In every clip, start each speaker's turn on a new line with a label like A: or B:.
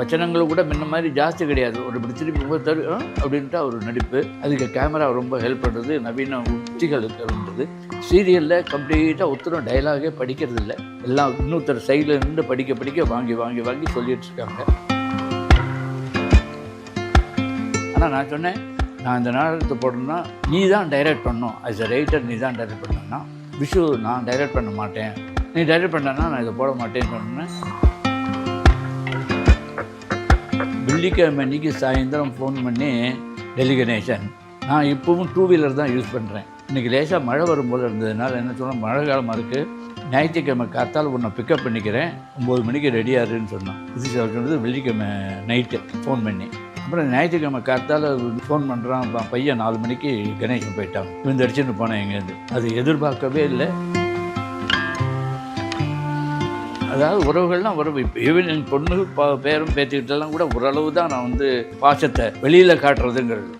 A: வச்சனங்கள் கூட முன்ன மாதிரி ஜாஸ்தி கிடையாது. ஒரு இப்படி திருப்பி போது தரு அப்படின்ட்டு ஒரு நடிப்பு. அதுக்கு கேமரா ரொம்ப ஹெல்ப் பண்ணுறது நவீன உத்திகள் இருந்தது சீரியலில் கம்ப்ளீட்டாக ஒத்துரும் டைலாகே படிக்கிறது இல்லை எல்லாம் இன்னொருத்தர் சைடில் நின்று படிக்க படிக்க வாங்கி வாங்கி வாங்கி சொல்லிட்டு இருக்காங்க. ஆனால் நான் சொன்னேன் நான் இந்த நாடகத்தை போடணும்னா நீ தான் டைரக்ட் பண்ணணும். ஆஸ் அ ரைட்டர் நீ தான் டைரக்ட் பண்ணணும்னா விஷு நான் டைரக்ட் பண்ண மாட்டேன். நீ டைரக்ட் பண்ணனா நான் இதை போட மாட்டேன்னு சொன்னேன். வெள்ளிக்கிழமை அன்னைக்கு சாயந்தரம் ஃபோன் பண்ணி டெல்லி கணேசன் நான் இப்போவும் டூ வீலர் தான் யூஸ் பண்ணுறேன் இன்றைக்கி லேசாக மழை வரும் போல் இருந்ததுனால என்ன சொன்னால் மழை காலமாக இருக்குது ஞாயிற்றுக்கிழமை காத்தால் உன்னை பிக்கப் பண்ணிக்கிறேன். ஒம்பது மணிக்கு ரெடியாருன்னு சொன்னான். இது சொன்னது வெள்ளிக்கிழமை நைட்டு ஃபோன் பண்ணி. அப்புறம் ஞாயிற்றுக்கிழமை காத்தால் ஃபோன் பண்ணுறான் பையன் நாலு மணிக்கு கணேசன் போயிட்டான். விழுந்தடிச்சுன்னு அடிச்சுட்டு போனேன் எங்கேருந்து. அது எதிர்பார்க்கவே இல்லை. அதாவது உறவுகள்லாம் உறவு. இப்போ ஈவன் என் பொண்ணு பேரும் பேத்திக்கிட்டெல்லாம் கூட ஓரளவு தான் நான் வந்து பாசத்தை வெளியில் காட்டுறதுங்கிறது.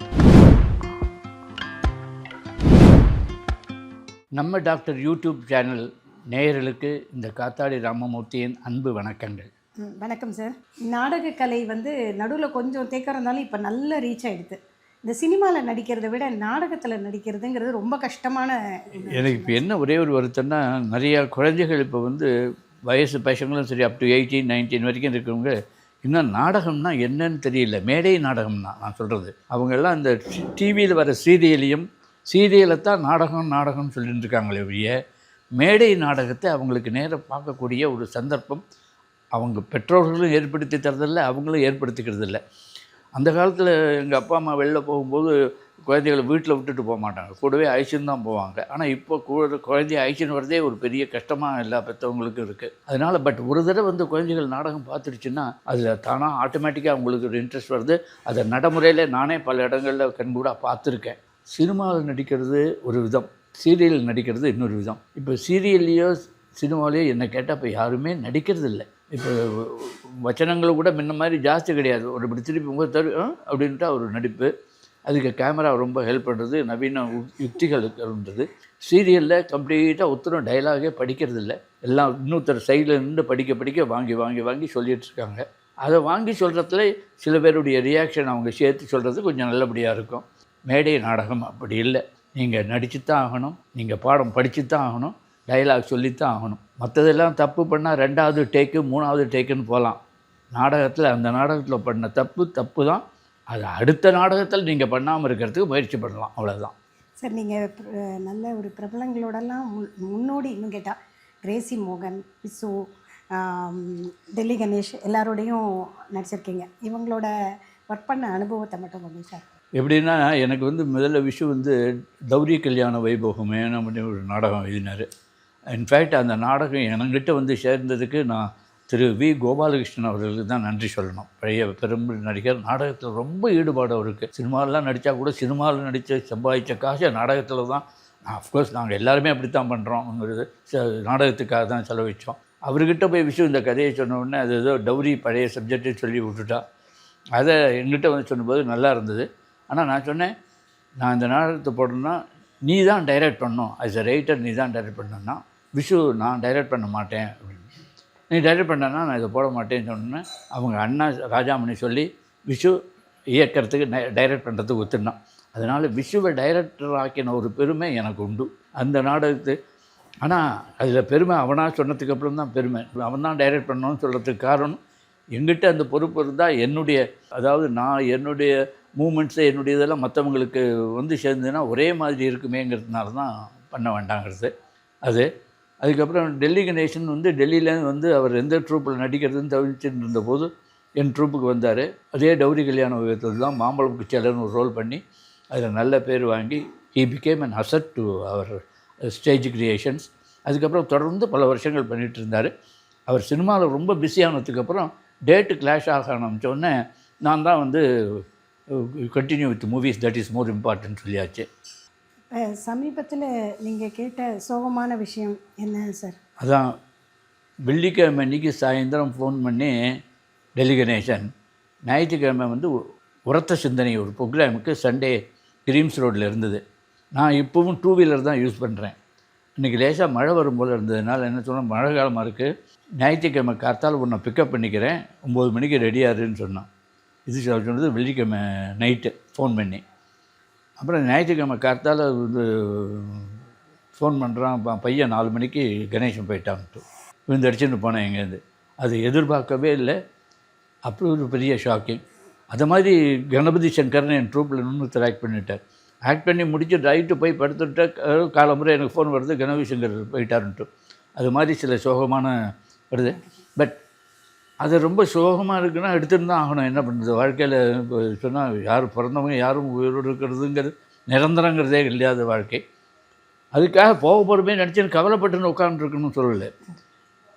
A: நம்ம டாக்டர் யூடியூப் சேனல் நேயர்களுக்கு இந்த காத்தாடி ராமமூர்த்தியின் அன்பு வணக்கங்கள்.
B: வணக்கம் சார். நாடக கலை வந்து நடுவில் கொஞ்சம் தேக்கம் இருந்தாலும் இப்போ நல்ல ரீச் ஆகிடுது இந்த சினிமாவில் நடிக்கிறத விட நாடகத்தில் நடிக்கிறதுங்கிறது ரொம்ப கஷ்டமான.
A: எனக்கு இப்போ என்ன ஒரே ஒரு வருத்தம்னா நிறையா குழந்தைகள் இப்போ வந்து வயசு பசங்களும் சரி அப் டு எயிட்டீன் நைன்டீன் வரைக்கும் இருக்கிறவங்க இன்னும் நாடகம்னா என்னன்னு தெரியல. மேடை நாடகம்னா நான் சொல்கிறது அவங்கெல்லாம் இந்த டிவியில் வர சீரியலையும் சீரியலை தான் நாடகம் நாடகம்னு சொல்லிட்டு இருக்காங்களே ஒழிய மேடை நாடகத்தை அவங்களுக்கு நேராக பார்க்கக்கூடிய ஒரு சந்தர்ப்பம் அவங்க பெற்றோர்களும் ஏற்படுத்தி தரதில்லை அவங்களும் ஏற்படுத்திக்கிறது இல்லை அந்த காலத்தில் எங்கள் அப்பா அம்மா வெளில போகும்போது குழந்தைகளை வீட்டில் விட்டுட்டு போக மாட்டாங்க. கூடவே அழிச்சுன்னு தான் போவாங்க. ஆனால் இப்போ கூட குழந்தைய அழிச்சுன்னு வரதே ஒரு பெரிய கஷ்டமாக எல்லா பெற்றவங்களுக்கும் இருக்குது அதனால் பட் ஒரு தடவை வந்து குழந்தைகள் நாடகம் பார்த்துருச்சுன்னா அதில் தானாக ஆட்டோமேட்டிக்காக அவங்களுக்கு ஒரு இன்ட்ரெஸ்ட் வருது. அதை நடைமுறையில் நானே பல இடங்களில் கண்கூடாக பார்த்துருக்கேன். சினிமாவில் நடிக்கிறது ஒரு விதம். சீரியல் நடிக்கிறது இன்னொரு விதம். இப்போ சீரியல்லையோ சினிமாவிலையோ என்னை கேட்டால் இப்போ யாருமே நடிக்கிறது இல்லை. இப்போ வச்சனங்களும் கூட முன்ன மாதிரி ஜாஸ்தி கிடையாது. ஒரு இப்படி திருப்பி போய் தரு அப்படின்ட்டு ஒரு நடிப்பு. அதுக்கு கேமரா ரொம்ப ஹெல்ப் பண்ணுறது நவீன உ- யுக்திகள் இருந்தது சீரியலில் கம்ப்ளீட்டாக ஒருத்தரும் டைலாகே படிக்கிறது இல்லை எல்லாம் இன்னொருத்தர் சைடில் நின்று படிக்க படிக்க வாங்கி வாங்கி வாங்கி சொல்லிகிட்ருக்காங்க அதை வாங்கி சொல்கிறதுல சில பேருடைய ரியாக்ஷன் அவங்க சேர்த்து சொல்கிறது கொஞ்சம் நல்லபடியாக இருக்கும். மேடை நாடகம் அப்படி இல்லை. நீங்கள் நடித்து தான் ஆகணும். நீங்கள் பாடம் படித்து தான் ஆகணும். டைலாக் சொல்லித்தான் ஆகணும். மற்றதெல்லாம் தப்பு பண்ணால் ரெண்டாவது டேக்கு மூணாவது டேக்குன்னு போகலாம் நாடகத்தில் அந்த நாடகத்தில் பண்ண தப்பு தப்பு தான் அது அடுத்த நாடகத்தில் நீங்கள் பண்ணாமல் இருக்கிறதுக்கு முயற்சி பண்ணலாம். அவ்வளோதான்
B: சார் நீங்கள் நல்ல ஒரு பிரபலங்களோடலாம் முன்- முன்னோடி இன்னும் கேட்டால் கிரேசி மோகன் விசு ஆம், டெல்லி கணேஷ் எல்லாரோடையும் நடிச்சிருக்கீங்க. இவங்களோட ஒர்க் பண்ண அனுபவத்தை மட்டும் கொஞ்சம் சார்
A: எப்படின்னா எனக்கு வந்து முதல்ல விஷு வந்து கௌரி கல்யாண வைபோகமே அப்படின்னு ஒரு நாடகம் எழுதினார். இன்ஃபேக்ட் அந்த நாடகம் என்கிட்ட வந்து சேர்ந்ததுக்கு நான் திரு வி. கோபாலகிருஷ்ணன் அவர்களுக்கு தான் நன்றி சொல்லணும். பழைய பெரும் நடிகர் நாடகத்தில் ரொம்ப ஈடுபாடு அவருக்கு. சினிமாலெலாம் நடித்தா கூட சினிமாவில் நடித்த சம்பாதிச்ச காசை நாடகத்தில் தான் அஃப்கோர்ஸ் நாங்கள் எல்லாருமே அப்படி தான் பண்ணுறோங்கிறது நாடகத்துக்காக தான் செலவழித்தோம் அவர்கிட்ட போய் விஷயம் இந்த கதையை சொன்ன உடனே அது ஏதோ டவுரி பழைய சப்ஜெக்ட்டு சொல்லி விட்டுட்டா. அதை எங்கிட்ட வந்து சொன்னபோது நல்லா இருந்தது. ஆனால் நான் சொன்னேன் நான் இந்த நாடகத்தை போடணும்னா நீ தான் டைரக்ட் பண்ணணும். அஸ் அ ரைட்டர் நீ தான் டைரக்ட் பண்ணணும்னா விஷு நான் டைரக்ட் பண்ண மாட்டேன் அப்படின்னு. நீ டைரக்ட் பண்ணனா நான் இதை போட மாட்டேன்னு சொன்னேன். அவங்க அண்ணா ராஜாமணி சொல்லி விஷு இயக்கிறதுக்கு டைரக்ட் பண்ணுறதுக்கு ஒத்துனான். அதனால் விஷுவை டைரக்டர் ஆக்கின ஒரு பெருமை எனக்கு உண்டு. அந்த நாடகத்து ஆனால் அதில் பெருமை அவனாக சொன்னதுக்கு அப்புறம் தான் பெருமை. அவன் தான் டைரக்ட் பண்ணணும்னு சொல்கிறதுக்கு காரணம் எங்கிட்ட அந்த பொறுப்பு இருந்தால் என்னுடைய அதாவது நான் என்னுடைய மூமெண்ட்ஸு என்னுடைய இதெல்லாம் மற்றவங்களுக்கு வந்து சேர்ந்ததுன்னா ஒரே மாதிரி இருக்குமேங்கிறதுனால தான் பண்ண வேண்டாங்கிறது. அது அதுக்கப்புறம் டெல்லி கணேசன் வந்து டெல்லியிலேருந்து வந்து அவர் எந்த ட்ரூப்பில் நடிக்கிறதுன்னு தவிர்த்துட்டு இருந்தபோது என் ட்ரூப்புக்கு வந்தார். அதே டௌரி கல்யாண விதத்தில் தான் மாம்பழம் குச்சலன்னு ஒரு ரோல் பண்ணி அதில் நல்ல பேர் வாங்கி he became an asset to our stage creations அதுக்கப்புறம் தொடர்ந்து பல வருஷங்கள் பண்ணிகிட்டு இருந்தார் அவர் சினிமாவில் ரொம்ப பிஸியானதுக்கப்புறம் டேட்டு கிளாஷ் ஆக ஆரம்பித்தோடனே நான் தான் வந்து continue with movies that is more important சொல்லியாச்சு.
B: சமீபத்தில் நீங்கள் கேட்ட சோகமான விஷயம் என்ன சார்?
A: அதான் வெள்ளிக்கிழமை அன்னைக்கு சாயந்தரம் ஃபோன் பண்ணி டெல்லி கணேசன் ஞாயிற்றுக்கிழமை வந்து உரத்த சிந்தனை ஒரு ப்ரோக்ராமுக்கு சண்டே கிரீம்ஸ் ரோட்டில் இருந்தது. நான் இப்போவும் டூ வீலர் தான் யூஸ் பண்ணுறேன் இன்றைக்கி லேசாக மழை வரும் போல் இருந்ததுனால என்ன சொன்னால் மழை காலமாக இருக்குது ஞாயிற்றுக்கிழமை காத்தால் உன்னை பிக்கப் பண்ணிக்கிறேன். ஒம்பது மணிக்கு ரெடியாருன்னு சொன்னான். இது சொல்ல சொன்னது வெள்ளிக்கிழமை நைட்டு ஃபோன் பண்ணி. அப்புறம் ஞாயிற்றுக்கிழமை கார்த்தால் வந்து ஃபோன் பண்ணுறான் பையன் நாலு மணிக்கு கணேசன் போயிட்டான்ட்டு. விழுந்தடிச்சுன்னு போனேன் எங்கேருந்து அது எதிர்பார்க்கவே இல்லை. அப்படி ஒரு பெரிய ஷாக்கிங் அது மாதிரி கணபதி சங்கர்னு என் ட்ரூப்பில் இன்னொருத்தர் ஆக்ட் பண்ணிட்டார். ஆக்ட் பண்ணி முடிச்சு ரைட்டு போய் படுத்துட்டு காலமுறை எனக்கு ஃபோன் வருது கணபதி சங்கர் போயிட்டாருன்ட்டு. அது மாதிரி சில சோகமான வருது. பட் அது ரொம்ப சோகமாக இருக்குன்னா எடுத்துட்டு தான் ஆகணும். என்ன பண்ணுறது வாழ்க்கையில் சொன்னால் யார் பிறந்தவங்க யாரும் உயிரோடு இருக்கிறதுங்கிறது நிரந்தரங்கிறதே இல்லாத வாழ்க்கை. அதுக்காக போக போகிறமே நினச்சின்னு கவலைப்பட்டுன்னு உட்காந்துருக்கணும்னு சொல்லலை.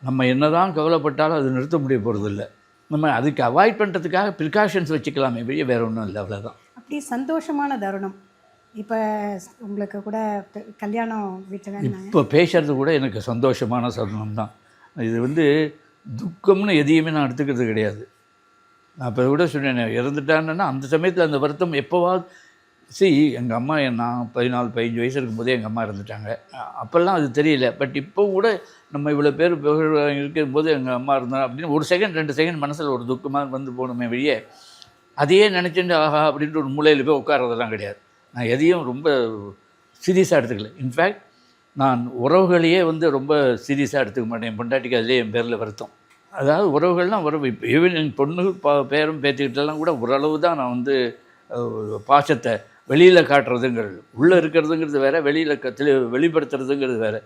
A: நம்ம என்னதான் கவலைப்பட்டாலும் அது நிறுத்த முடிய போகிறதில்ல நம்ம அதுக்கு அவாய்ட் பண்ணுறதுக்காக ப்ரிகாஷன்ஸ் வச்சுக்கலாமே வெளியே வேறு ஒன்றும் இல்லை அவ்வளோதான்
B: அப்படி சந்தோஷமான தருணம். இப்போ உங்களுக்கு கூட கல்யாணம் வீட்டில்
A: இப்போ பேசுறது கூட எனக்கு சந்தோஷமான சரணம் தான் இது வந்து துக்கம்னு எதையுமே நான் எடுத்துக்கிறது கிடையாது. நான் இப்போ கூட சொன்னேன் இறந்துட்டாங்கன்னா அந்த சமயத்தில் அந்த வருத்தம் எப்போவாது சி எங்கள் அம்மா நான் பதினாலு பதினஞ்சு வயசு இருக்கும்போதே எங்கள் அம்மா இறந்துட்டாங்க. அப்போல்லாம் அது தெரியல. பட் இப்போ கூட நம்ம இவ்வளோ பேர் இருக்கும்போது எங்கள் அம்மா இருந்தா அப்படின்னு ஒரு செகண்ட் ரெண்டு செகண்ட் மனசில் ஒரு துக்கமாக வந்து போகணுமே வெளியே அதையே நினச்சிட்டு ஆஹா அப்படின்ட்டு ஒரு மூலையில் போய் உட்காரதெல்லாம் கிடையாது. நான் எதையும் ரொம்ப சீரியஸாக எடுத்துக்கல. இன்ஃபேக்ட் நான் உறவுகளையே வந்து ரொம்ப சீரியஸாக எடுத்துக்க மாட்டேன். என் பொண்டாட்டிக்கு அதிலே என் பேரில் வருத்தம். அதாவது உறவுகள்லாம் உறவு. இப்போ ஈவன் என் பொண்ணு பா பேரும் பேத்திக்கிட்டெல்லாம் கூட ஓரளவு தான் நான் வந்து பாசத்தை வெளியில் காட்டுறதுங்கிறது. உள்ளே இருக்கிறதுங்கிறது வேற வெளியில் கத்தில் வெளிப்படுத்துறதுங்கிறது வேற.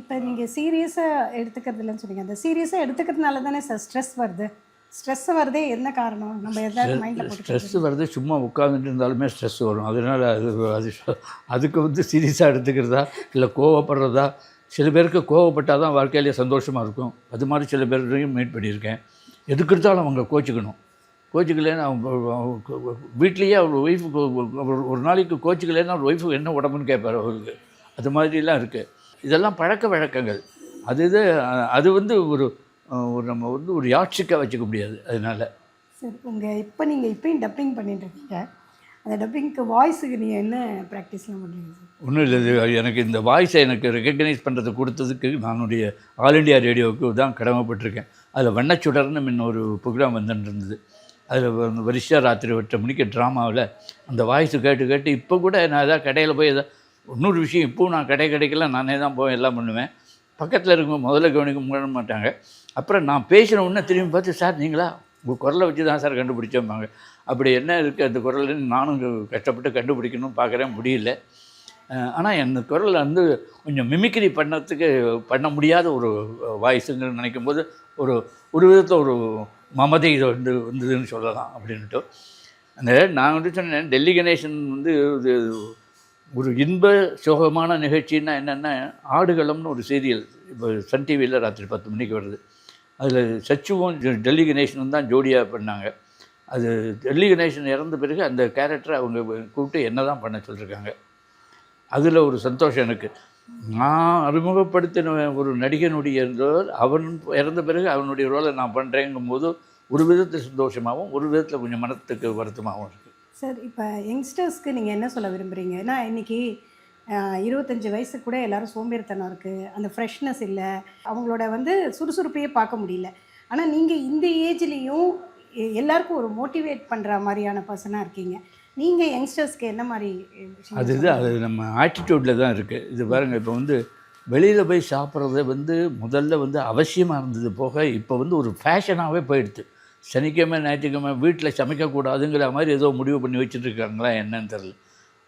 B: இப்போ நீங்கள் சீரியஸாக எடுத்துக்கிறது இல்லைன்னு சொன்னீங்க. அந்த சீரியஸாக எடுத்துக்கிறதுனால தானே சார் ஸ்ட்ரெஸ் வருது? ஸ்ட்ரெஸ் வருதே என்ன காரணம்? நம்ம எதாவது மைண்டில்
A: ஸ்ட்ரெஸ் வருது சும்மா உட்காந்துட்டு இருந்தாலுமே ஸ்ட்ரெஸ் வரும். அதனால் அது அது அதுக்கு வந்து சீரியஸாக எடுத்துக்கிறதா இல்லை கோவப்படுறதா சில பேருக்கு கோவப்பட்டால் தான் வாழ்க்கையிலேயே சந்தோஷமாக இருக்கும். அது மாதிரி சில பேரையும் மீட் பண்ணியிருக்கேன். எதுக்கு எடுத்தாலும் அவங்க கோச்சிக்கணும். கோச்சிக்கலைன்னு அவங்க அவங்க வீட்லேயே அவர் ஒய்ஃபுக்கு ஒரு நாளைக்கு கோச்சிக்கலைன்னா அவர் ஒய்ஃபுக்கு என்ன உடம்புன்னு கேட்பார் அவருக்கு. அது மாதிரிலாம் இருக்குது இதெல்லாம் பழக்க வழக்கங்கள். அது இது அது வந்து ஒரு ஒரு நம்ம வந்து ஒரு யாட்சிக்காக வச்சுக்க முடியாது அதனால்.
B: சரி உங்கள் இப்போ நீங்கள் இப்பயும் டப்பிங் பண்ணிட்டு இருக்கீங்க. அந்த டப்பிங்க்கு வாய்ஸுக்கு நீங்கள் என்ன ப்ராக்டிஸ்லாம் பண்ணுறீங்க
A: ஒன்றும் இல்லை இது எனக்கு இந்த வாய்ஸை எனக்கு ரெக்கக்னைஸ் பண்ணுறது கொடுத்ததுக்கு நானுடைய ஆல் இண்டியா ரேடியோவுக்கு தான் கடமைப்பட்டிருக்கேன். அதில் வண்ணச்சுடர்னு முன்ன ஒரு ப்ரோக்ராம் வந்துட்டு இருந்தது. அதில் வரிசா ராத்திரி எட்டு மணிக்கு ட்ராமாவில் அந்த வாய்ஸ் கேட்டு கேட்டு இப்போ கூட நான் எதாவது கடையில் போய் எதாவது இன்னொரு விஷயம் இப்போவும் நான் கடை கடைக்கெல்லாம் நானே தான் போய் எல்லாம் பண்ணுவேன். பக்கத்தில் இருக்கவங்க முதல்ல கவனிக்க மாட்டாங்க. அப்புறம் நான் பேசின உடனே திரும்பி பார்த்து சார் நீங்களா? உங்கள் குரலை வச்சு தான் சார் கண்டுபிடிச்சோம்பாங்க. அப்படி என்ன இருக்குது அந்த குரல்னு நானும் கஷ்டப்பட்டு கண்டுபிடிக்கணும் பார்க்குறேன் முடியல. ஆனால் அந்த குரலில் வந்து கொஞ்சம் மிமிக்ரி பண்ணத்துக்கு பண்ண முடியாத ஒரு வாய்ஸுங்கிற நினைக்கும் போது ஒரு ஒரு விதத்தில் ஒரு மமதை இது வந்து வந்ததுன்னு சொல்லலாம் அப்படின்ட்டு அந்த நான் வந்து சொன்னேன் டெல்லி கணேசன் வந்து இது ஒரு இன்ப சோகமான நிகழ்ச்சின்னா என்னென்னா ஆடுகளம்னு ஒரு சீரியல் இப்போ சன் டிவியில் ராத்திரி பத்து மணிக்கு வருது. அதில் சச்சுவும் டெல்லி கணேசனும் தான் ஜோடியாக பண்ணாங்க. அது டெல்லி கணேசன் இறந்த பிறகு அந்த கேரக்டரை அவங்க கூப்பிட்டு என்ன தான் பண்ண சொல்லியிருக்காங்க அதில் ஒரு சந்தோஷம் எனக்கு. நான் அறிமுகப்படுத்தின ஒரு நடிகனுடைய ரோல் அவன் இறந்த பிறகு அவனுடைய ரோலை நான் பண்ணுறேங்கும் போது ஒரு விதத்தில் சந்தோஷமாகவும் ஒரு விதத்தில் கொஞ்சம் மனத்துக்கு வருத்தமாகவும் இருக்குது
B: சார் இப்போ யங்ஸ்டர்ஸ்க்கு நீங்கள் என்ன சொல்ல விரும்புகிறீங்க நான் இன்றைக்கி இருபத்தஞ்சி வயசு கூட எல்லாரும் சோம்பேறித்தனம் இருக்குது அந்த ஃப்ரெஷ்னஸ் இல்லை. அவங்களோட வந்து சுறுசுறுப்பையே பார்க்க முடியல. ஆனால் நீங்கள் இந்த ஏஜ்லேயும் எல்லாருக்கும் ஒரு மோட்டிவேட் பண்ணுற மாதிரியான பர்சனாக இருக்கீங்க. நீங்கள் யங்ஸ்டர்ஸ்க்கு என்ன மாதிரி
A: அது இது அது நம்ம ஆட்டிடியூடில் தான் இருக்குது இது பாருங்கள் இப்போ வந்து வெளியில் போய் சாப்பிட்றது வந்து முதல்ல வந்து அவசியமாக இருந்தது போக இப்போ வந்து ஒரு ஃபேஷனாகவே போயிடுது சனிக்கிழமை ஞாயிற்றுக்கிழமை வீட்டில் சமைக்கக்கூடாதுங்கிற மாதிரி ஏதோ முடிவு பண்ணி வச்சுட்டு இருக்காங்களா என்னன்னு தெரில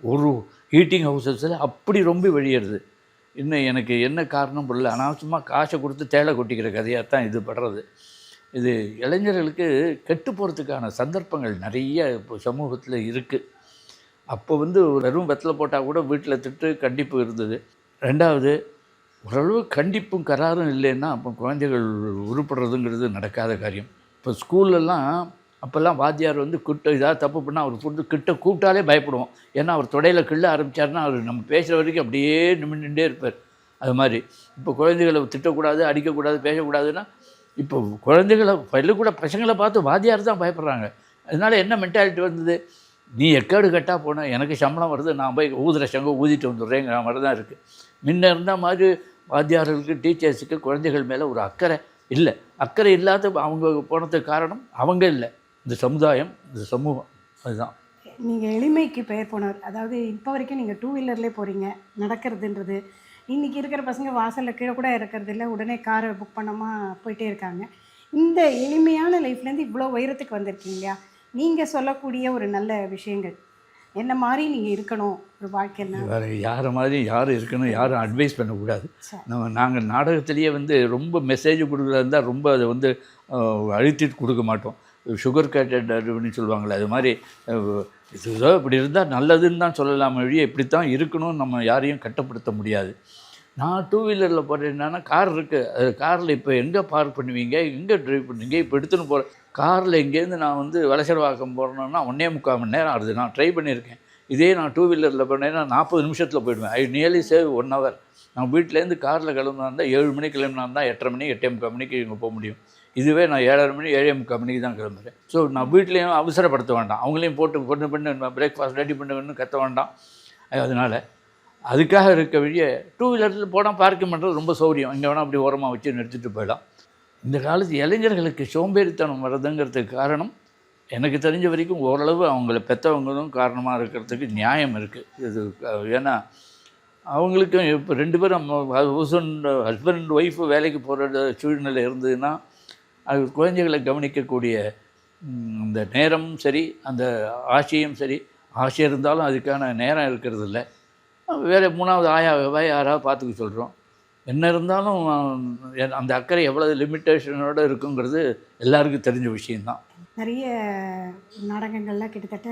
A: ஒரு ஹீட்டிங் ஹவுசஸில் அப்படி ரொம்ப வெளியேறுது. இன்னும் எனக்கு என்ன காரணம் புரியல. அனாவசியமாக காசை கொடுத்து தேலை கொட்டிக்கிற கதையாக தான் இது படுறது. இது இளைஞர்களுக்கு கெட்டு போகிறதுக்கான சந்தர்ப்பங்கள் நிறைய இப்போ சமூகத்தில் இருக்குது அப்போ வந்து வெறும் வெத்தலை போட்டால் கூட வீட்டில் திட்டு கண்டிப்பு இருந்தது. ரெண்டாவது ஓரளவு கண்டிப்பும் கராரும் இல்லைன்னா அப்போ குழந்தைகள் உருப்படுறதுங்கிறது நடக்காத காரியம். இப்போ ஸ்கூல்லலாம் அப்போல்லாம் வாத்தியார் வந்து கிட்ட ஏதாவது தப்பு பண்ணால் அவர் ஃபுட்டு கிட்ட கூப்பிட்டாலே பயப்படுவோம். ஏன்னா அவர் தொடையில் கிள்ள ஆரம்பிச்சாருன்னா அவர் நம்ம பேசுகிற வரைக்கும் அப்படியே நின்றுட்டே இருப்பார். அது மாதிரி. இப்போ குழந்தைகளை திட்டக்கூடாது அடிக்கக்கூடாது பேசக்கூடாதுன்னா இப்போ குழந்தைகளை பள்ளிக்கூட பசங்களை பார்த்து வாத்தியார் தான் பயப்படுறாங்க. அதனால் என்ன மென்டாலிட்டி வந்தது? நீ எக்கேடு கட்டாக போனால் எனக்கு சம்பளம் வருது நான் போய் ஊதுற சங்கம் ஊதிட்டு வந்துடுறேங்கிற மாதிரி தான் இருக்குது முன்ன இருந்த மாதிரி வாத்தியார்களுக்கு டீச்சர்ஸுக்கு குழந்தைகள் மேலே ஒரு அக்கறை இல்லை. அக்கறை இல்லாத அவங்க போனதுக்கு காரணம் அவங்க இல்லை. இந்த சமுதாயம் இந்த சமூகம் அதுதான்.
B: நீங்கள் எளிமைக்கு பெயர் போனவர் அதாவது இப்போ வரைக்கும் நீங்கள் டூ வீலர்லேயே போகிறீங்க நடக்கிறதுன்றது. இன்றைக்கி இருக்கிற பசங்க வாசலில் கீழே கூட இருக்கிறது இல்லை உடனே காரை புக் பண்ணாமா போயிட்டே இருக்காங்க. இந்த எளிமையான லைஃப்லேருந்து இவ்வளோ உயரத்துக்கு வந்திருக்கீங்க இல்லையா? நீங்கள் சொல்லக்கூடிய ஒரு நல்ல விஷயங்கள். என்ன மாதிரி நீங்கள் இருக்கணும்? ஒரு வாழ்க்கையில்
A: வேறு யாரை மாதிரி யாரும் இருக்கணும் யாரும் அட்வைஸ் பண்ணக்கூடாது. நம்ம நாங்கள் நாடகத்திலேயே வந்து ரொம்ப மெசேஜ் கொடுக்குறதா இருந்தால் ரொம்ப அதை வந்து அழுத்திட்டு கொடுக்க மாட்டோம். சுகர் கேட்டட் அப்படின்னு சொல்லுவாங்களே அது மாதிரி இதுதோ இப்படி இருந்தால் நல்லதுன்னு தான் சொல்லலாம் வழியே இப்படி தான் இருக்கணும்னு நம்ம யாரையும் கட்டுப்படுத்த முடியாது. நான் டூ வீலரில் போகிறேன்னா கார் இருக்குது அது காரில் இப்போ எங்கே பார்க் பண்ணுவீங்க? எங்கே ட்ரைவ் பண்ணுவீங்க? இப்போ எடுத்துன்னு போகிற காரில் இங்கேருந்து நான் வந்து வலசரவாக்கம் போகிறேன்னா ஒன்றே முக்கால் மணி நேரம் ஆகுது. நான் ட்ரை பண்ணியிருக்கேன். இதே நான் டூ வீலரில் போனேன்னா நாற்பது நிமிஷத்தில் போயிடுவேன். I nearly save one hour நான் வீட்டிலேருந்து காரில் கிளம்புனா இருந்தால் ஏழு மணிக்கு கிளம்புனா இருந்தால் எட்டரை மணி எட்டே முக்கால் மணிக்கு இங்கே போக முடியும். இதுவே நான் ஏழரை மணி ஏழே முக்கால் மணிக்கு தான் கிளம்புறேன். ஸோ நான் வீட்லேயும் அவசரப்படுத்த வேண்டாம். அவங்களையும் போட்டு கொண்டு பண்ணு பிரேக்ஃபாஸ்ட் ரெடி பண்ணுவேன்னு கத்த வேண்டாம். அதனால் அதுக்காக இருக்க வழிய டூ வீலரில் போனால் பார்க்கிங் பண்ணுறது ரொம்ப சௌரியம். இங்கே வேணால் அப்படி ஓரமாக வச்சு நிறுத்திட்டு போயிடலாம். இந்த காலத்து இளைஞர்களுக்கு சோம்பேறித்தனம் வர்றதுங்கிறதுக்கு காரணம் எனக்கு தெரிஞ்ச வரைக்கும் ஓரளவு அவங்கள பெற்றவங்களும் காரணமாக இருக்கிறதுக்கு நியாயம் இருக்குது இது ஏன்னா அவங்களுக்கும் இப்போ ரெண்டு பேரும் ஹஸ்பண்ட் ஹஸ்பண்ட் ஒய்ஃபு வேலைக்கு போகிற சூழ்நிலை இருந்ததுன்னா அது குழந்தைகளை கவனிக்கக்கூடிய ம், இந்த நேரமும் சரி அந்த ஆசையும் சரி ஆசை இருந்தாலும் அதுக்கான நேரம் இருக்கிறது இல்லை வேறு மூணாவது ஆயாவை யாராவது பார்த்துக்க சொல்கிறோம் என்ன இருந்தாலும் அந்த அக்கறை எவ்வளோ லிமிட்டேஷனோடு இருக்குங்கிறது எல்லாருக்கும் தெரிஞ்ச விஷயந்தான்
B: நிறைய நாடகங்கள்லாம் கிட்டத்தட்ட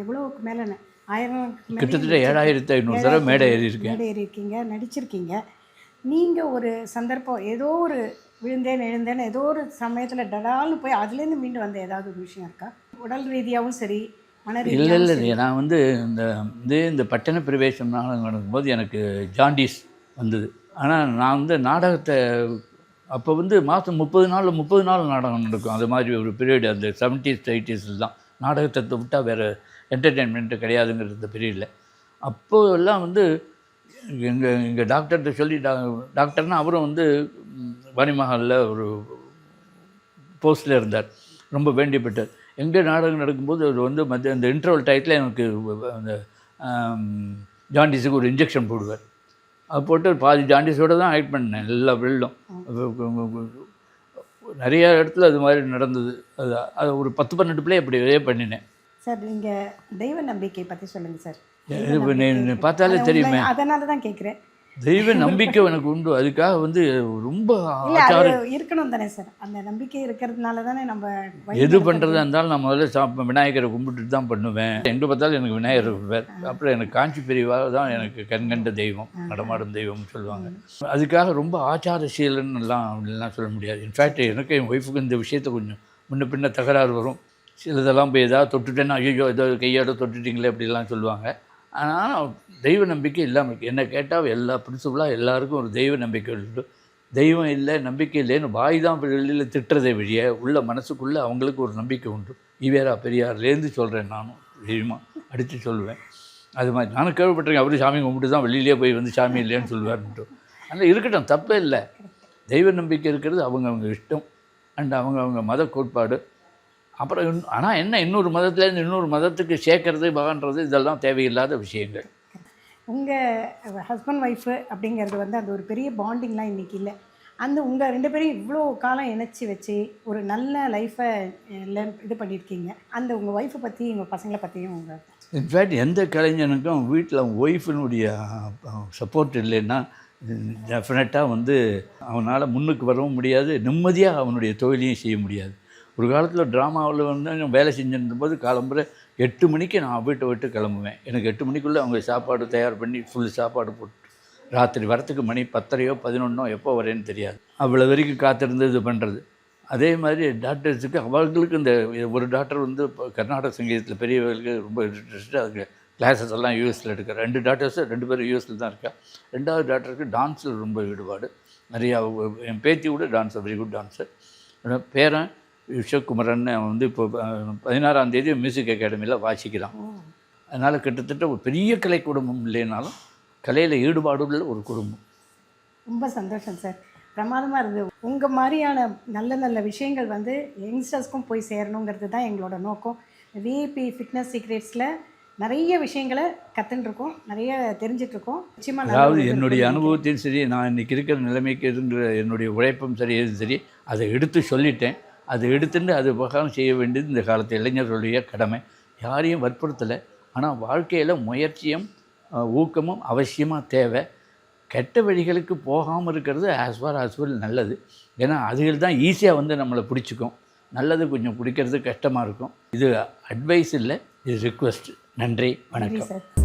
B: எவ்வளோக்கு மேலே ஆயிரம்
A: கிட்டத்தட்ட ஏழாயிரத்தி ஐநூறு தடவை மேடை ஏறி இருக்கேன்
B: மேடை ஏறியிருக்கீங்க நடிச்சிருக்கீங்க. நீங்கள் ஒரு சந்தர்ப்பம் ஏதோ ஒரு விழுந்தேன் எழுந்தேன் ஏதோ ஒரு சமயத்தில் டடால்னு போய் அதுலேருந்து மீண்டு வந்த ஏதாவது ஒரு விஷயம் இருக்கா? உடல் ரீதியாகவும் சரி மன
A: இல்லை இல்லை நான் வந்து இந்த இது இந்த பட்டண பிரவேசம் நாடகம் நடக்கும்போது எனக்கு ஜாண்டிஸ் வந்தது. ஆனால் நான் வந்து நாடகத்தை அப்போ வந்து மாதம் முப்பது நாள் முப்பது நாள் நாடகம் நடக்கும். அது மாதிரி ஒரு பீரியட் அந்த செவன்ட்டீஸ் எயிட்டிஸில் தான். நாடகத்தை விட்டால் வேறு என்டர்டெயின்மெண்ட்டு கிடையாதுங்கிற இந்த பீரியடில் அப்போ எல்லாம் வந்து எங்கள் எங்கள் டாக்டர்கிட்ட சொல்லி டா டாக்டர்னால் அவரும் வந்து ம், வாணிமஹாலில் ஒரு போஸ்ட்டில் இருந்தார். ரொம்ப வேண்டியப்பட்டார் எங்கே நாடகம் நடக்கும்போது அவர் வந்து மத்திய அந்த இன்டர்வல் டயத்தில் எனக்கு அந்த ஜாண்டிஸுக்கு ஒரு இன்ஜெக்ஷன் போடுவார். அது போட்டு பாதி ஜாண்டிஸோடு தான் ஆக்ட் பண்ணேன் எல்லா வெள்ளும். நிறைய இடத்துல அது மாதிரி நடந்தது. அது அது ஒரு பத்து பன்னெண்டு பிள்ளை இதே பண்ணினேன்.
B: சார் நீங்கள் தெய்வ நம்பிக்கை பற்றி சொல்லுங்கள் சார்.
A: பார்த்தாலே தெரியுமே.
B: அதனால தான் கேட்குறேன்
A: தெய்வ நம்பிக்கை எனக்கு உண்டு. அதுக்காக வந்து ரொம்ப
B: இருக்கணும் தானே சார். அந்த நம்பிக்கை இருக்கிறதுனால தானே நம்ம
A: எது. பண்ணுறதா இருந்தாலும் நான் முதல்ல சாப்ப விநாயகரை கும்பிட்டுட்டு தான் பண்ணுவேன். எங்கே பார்த்தாலும் எனக்கு விநாயகர் இருப்பார். அப்புறம் எனக்கு காஞ்சி பெரியவா தான் எனக்கு கண்கண்ட தெய்வம் நடமாடும் தெய்வம்னு சொல்லுவாங்க. அதுக்காக ரொம்ப ஆச்சாரசீலன்னு எல்லாம் அப்படிலாம் சொல்ல முடியாது. இன்ஃபேக்ட் எனக்கு என் ஒய்ஃபுக்கு இந்த விஷயத்தை கொஞ்சம் முன்ன பின்ன தகராறு வரும். சிலதெல்லாம் போய் ஏதாவது தொட்டுட்டேன்னா ஐயோ ஏதோ கையோட தொட்டுட்டீங்களே அப்படிலாம் சொல்லுவாங்க. ஆனால் தெய்வ நம்பிக்கை இல்லாமல் இருக்குது என்ன கேட்டால் எல்லா பிரின்சிபலாக எல்லாருக்கும் ஒரு தெய்வ நம்பிக்கை உண்டு. தெய்வம் இல்லை நம்பிக்கை இல்லைன்னு வாய் தான் வெளியில் திட்டுறதை வழிய உள்ள மனசுக்குள்ளே அவங்களுக்கு ஒரு நம்பிக்கை உண்டு. ஈவேரா பெரியார்லேருந்து சொல்கிறேன் நானும் தெரியுமா அடித்து சொல்லுவேன். அது மாதிரி நானும் கேள்விப்பட்டிருக்கேன் அவரும் சாமி கும்பிட்டு தான் வெளியிலே போய் வந்து சாமி இல்லைன்னு சொல்லுவார்ன்ட்டு. ஆனால் இருக்கட்டும் தப்பே இல்லை. தெய்வ நம்பிக்கை இருக்கிறது அவங்கவுங்க இஷ்டம். அண்ட் அவங்கவுங்க மத கோட்பாடு அப்புறம் ஆனால் என்ன இன்னொரு மதத்துலேருந்து இன்னொரு மதத்துக்கு சேர்க்கறது பகன்றது இதெல்லாம் தேவையில்லாத விஷயங்கள்.
B: உங்கள் ஹஸ்பண்ட் ஒய்ஃபு அப்படிங்கிறது வந்து அந்த ஒரு பெரிய பாண்டிங்லாம் இன்றைக்கி இல்லை. அந்த உங்கள் ரெண்டு பேரையும் இவ்வளோ காலம் இணைச்சி வச்சு ஒரு நல்ல லைஃப்பை இது பண்ணியிருக்கீங்க. அந்த உங்கள் ஒய்ஃபை பற்றி உங்கள் பசங்களை பற்றியும் உங்கள்
A: இன்ஃபேக்ட் எந்த கலைஞனுக்கும் வீட்டில் ஒய்ஃபினுடைய சப்போர்ட் இல்லைன்னா டெஃபினட்டாக வந்து அவனால் முன்னுக்கு வரவும் முடியாது. நிம்மதியாக அவனுடைய தொழிலையும் செய்ய முடியாது. ஒரு காலத்தில் ட்ராமாவில் வந்து நான் வேலை செஞ்சிருந்தபோது காலம்புற எட்டு மணிக்கு நான் வீட்டை விட்டு கிளம்புவேன். எனக்கு எட்டு மணிக்குள்ளே அவங்க சாப்பாடு தயார் பண்ணி ஃபுல் சாப்பாடு போட்டு ராத்திரி வரத்துக்கு மணி பத்தரையோ பதினொன்றோ எப்போ வரேன்னு தெரியாது. அவ்வளோ வரைக்கும் காத்திருந்து இது பண்ணுறது அதே மாதிரி டாக்டர்ஸுக்கு அவர்களுக்கு இந்த ஒரு டாக்டர் வந்து இப்போ கர்நாடக சங்கீதத்தில் பெரியவர்களுக்கு ரொம்ப இன்ட்ரெஸ்ட்டு அதுக்கு கிளாஸஸ் எல்லாம் யூஎஸில் எடுக்கிற ரெண்டு டாக்டர்ஸும் ரெண்டு பேரும் யூஎஸில் தான் இருக்கா. ரெண்டாவது டாக்டருக்கு டான்ஸில் ரொம்ப ஈடுபாடு. நிறையா என் பேத்தி கூட டான்ஸர் வெரி குட் டான்ஸர் பேரன் விஸ்வகுமரன் வந்து இப்போ பதினாறாம் தேதி மியூசிக் அகாடமியில் வாசிக்கிறான். அதனால் கிட்டத்தட்ட ஒரு பெரிய கலை குடும்பம் இல்லைனாலும் கலையில் ஈடுபாடுள்ள ஒரு குடும்பம்.
B: ரொம்ப சந்தோஷம் சார். பிரமாதமாக இருந்தது உங்கள் மாதிரியான நல்ல நல்ல விஷயங்கள் வந்து யங்ஸ்டர்ஸ்க்கும் போய் சேரணுங்கிறது தான் எங்களோட நோக்கம். விஐபி ஃபிட்னஸ் சீக்ரெட்ஸில் நிறைய விஷயங்களை கற்றுன்னு இருக்கோம் நிறைய தெரிஞ்சிட்டு இருக்கோம் நிச்சயமாக
A: அதாவது என்னுடைய அனுபவத்தையும் சரி நான் இன்னைக்கு இருக்கிற நிலைமைக்கு இருந்த என்னுடைய உழைப்பும் சரி எதுவும் சரி அதை எடுத்து சொல்லிட்டேன். அதை எடுத்துட்டு அது உபகாரம் செய்ய வேண்டியது இந்த காலத்து இளைஞர்களுடைய கடமை. யாரையும் வற்புறுத்தலை. ஆனால் வாழ்க்கையில் முயற்சியும் ஊக்கமும் அவசியமாக தேவை. கெட்ட வழிகளுக்கு போகாமல் இருக்கிறது ஆஸ் ஃபார் ஆஸ் வெல் நல்லது. ஏன்னா அதுகள் தான் ஈஸியாக வந்து நம்மளை பிடிச்சிக்கும். நல்லது கொஞ்சம் பிடிக்கிறது கஷ்டமாக இருக்கும். இது அட்வைஸ் இல்லை இது ரிக்வெஸ்ட் நன்றி
B: நன்றி
A: வணக்கம்
B: சார்